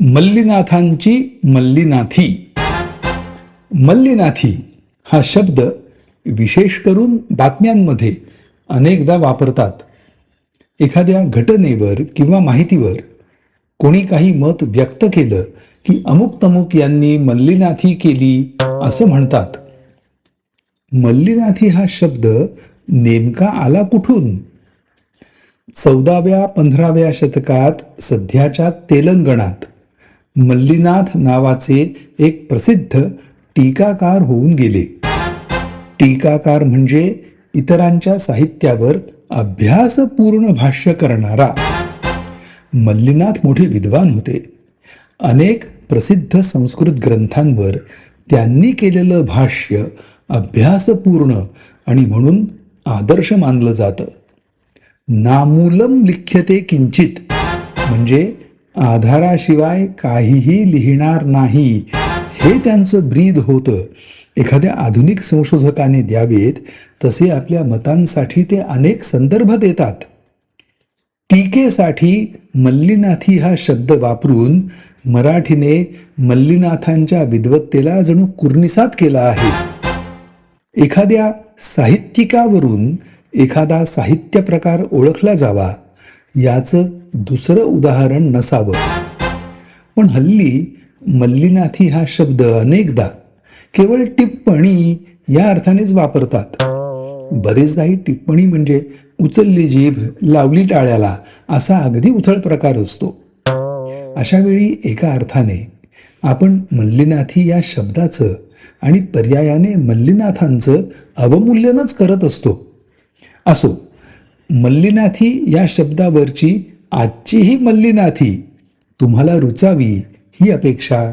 मल्लीनाथांची मल्लीनाथी. मल्लीनाथी हा शब्द विशेष करून बातम्यांमध्ये अनेकदा वापरतात. एखाद्या घटनेवर किंवा माहितीवर कोणी काही मत व्यक्त केलं की अमुक तमुक यांनी मल्लीनाथी केली असं म्हणतात. मल्लीनाथी हा शब्द नेमका आला कुठून? चौदाव्या पंधराव्या शतकात सध्याच्या तेलंगणात. मल्लीनाथ नावाचे एक प्रसिद्ध टीकाकार होऊन गेले. टीकाकार म्हणजे इतरांच्या साहित्यावर अभ्यासपूर्ण भाष्य करणारा. मल्लीनाथ मोठे विद्वान होते. अनेक प्रसिद्ध संस्कृत ग्रंथांवर त्यांनी केलेलं भाष्य अभ्यासपूर्ण आणि म्हणून आदर्श मानलं जातं. नामूलम लिख्यते किंचित म्हणजे आधाराशिवाय काहीही लिहिणार नाही. हे त्यांचं ब्रीद होतं. एखाद्या आधुनिक संशोधकाने द्यावेत तसे आपल्या मतांसाठी ते अनेक संदर्भ देतात. टीकेसाठी मल्लीनाथी हा शब्द वापरून मराठीने मल्लीनाथांच्या विद्वत्तेला जणू कुर्निसात केला आहे. एखाद्या साहित्यिकावरून एखादा साहित्य प्रकार ओळखला जावा. याचं दुसरं उदाहरण नसावं. पण हल्ली मल्लीनाथी हा शब्द अनेकदा केवळ टिप्पणी या अर्थानेच वापरतात. बरेचदा ही टिप्पणी म्हणजे उचलली जीभ लावली टाळ्याला असा अगदी उथळ प्रकार असतो. अशा वेळी एका अर्थाने आपण मल्लीनाथी या शब्दाचं आणि पर्यायाने मल्लीनाथांचं अवमूल्यनच करत असतो. असो मल्लीनाथी या शब्दावरची आजचीही मल्लीनाथी तुम्हाला रुचावी ही अपेक्षा.